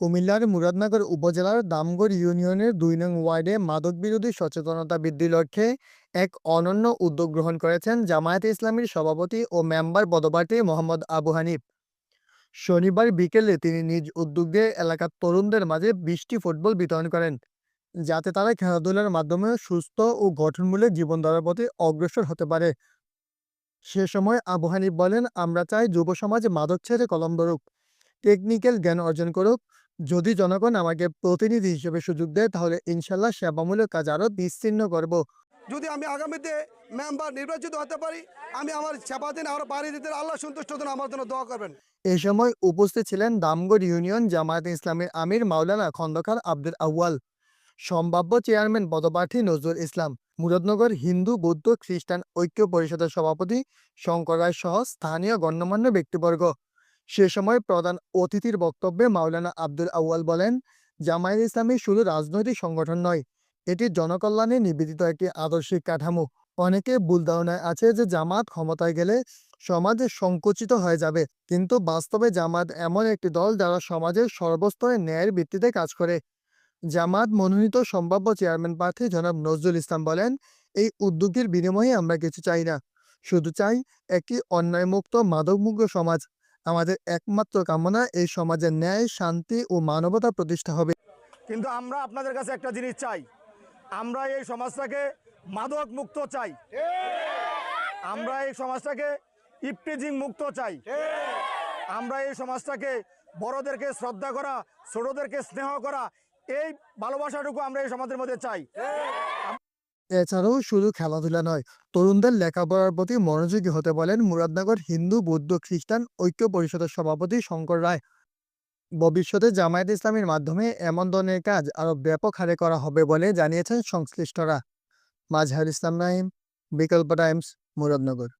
কুমিল্লার মুরাদনগর উপজেলার দামগড় ইউনিয়নের দুই নং ওয়ার্ডে মাদক বিরোধী সচেতনতা বৃদ্ধির লক্ষ্যে এক অনন্য উদ্যোগ গ্রহণ করেছেন জামায়াতে ইসলামীর সভাপতি ও মেম্বার পদপ্রার্থী মোহাম্মদ আবু হানিফ। শনিবার বিকেলে তিনি নিজ উদ্যোগে এলাকার তরুণদের মাঝে বিশটি ফুটবল বিতরণ করেন, যাতে তারা খেলাধুলার মাধ্যমে সুস্থ ও গঠনমূলক জীবনধারার প্রতি অগ্রসর হতে পারে। সে সময় আবু হানিফ বলেন, আমরা চাই যুব সমাজ মাদক ছেড়ে কলম টেকনিক্যাল জ্ঞান অর্জন করুক যদি জনগণ আমাকে প্রতিনিধি হিসেবে সুযোগ দেয় তাহলে ইনশাল্লাহ সেবামূলক কাজ আরও বিস্তীর্ণ করব। যদি আমি আগামীতে মেম্বার নির্বাচিত হতে পারি আমি আমার সেবা দিন আরও বাড়ি দিতে আল্লাহ সন্তুষ্ট হন আমার জন্য দোয়া করবেন। এ সময় উপস্থিত ছিলেন দামগড় ইউনিয়ন জামায়াত ইসলামের আমির মাওলানা খন্দকার আব্দুল আউয়াল সম্ভাব্য চেয়ারম্যান পদপ্রার্থী নজরুল ইসলাম মুরাদনগর হিন্দু বৌদ্ধ খ্রিস্টান ঐক্য পরিষদের সভাপতি শঙ্কর রায় সহ স্থানীয় গণ্যমান্য ব্যক্তিবর্গ। সে সময় প্রধান অতিথির বক্তব্যে মাওলানা আব্দুল আউয়াল বলেন, জামায়াত ইসলামী শুধু রাজনৈতিক সংগঠন নয়, এটি জনকল্যাণে নিবেদিত একটি আদর্শিক কাঠামো। অনেকে ভুল ধারণায় আছে যে জামাত ক্ষমতায় গেলে সমাজে সংকুচিত হয়ে যাবে, কিন্তু বাস্তবে জামাত এমন একটি দল যারা সমাজের সর্বস্তরে ন্যায়ের ভিত্তিতে কাজ করে। জামাত মনোনীত সম্ভাব্য চেয়ারম্যান প্রার্থী জনাব নজরুল ইসলাম বলেন, এই উদ্যোগের বিনিময়ে আমরা কিছু চাই না, শুধু চাই একটি অন্যায়মুক্ত মাদকমুক্ত সমাজ। আমাদের একমাত্র কামনা এই সমাজের ন্যায়, শান্তি ও মানবতা প্রতিষ্ঠা হবে। কিন্তু আমরা আপনাদের কাছে একটা জিনিস চাই। আমরা এই সমাজটাকে মাদক মুক্ত চাই। আমরা এই সমাজটাকে ইপটিজিং মুক্ত চাই। আমরা এই সমাজটাকে বড়দেরকে শ্রদ্ধা করা, ছোটদেরকে স্নেহ করা, এই ভালোবাসাটুকু আমরা এই সমাজের মধ্যে চাই। এছাড়াও শুধু খেলাধুলা নয়, তরুণদের লেখাপড়ার প্রতি মনোযোগী হতে বলেন মুরাদনগর হিন্দু, বৌদ্ধ, খ্রিস্টান ঐক্য পরিষদের সভাপতি শঙ্কর রায়। ভবিষ্যতে জামায়াত ইসলামের মাধ্যমে এমন ধরনের কাজ আরও ব্যাপক হারে করা হবে বলে জানিয়েছেন সংশ্লিষ্টরা। মাঝহার ইসলাম নাইম, বিকল্প টাইমস, মুরাদনগর।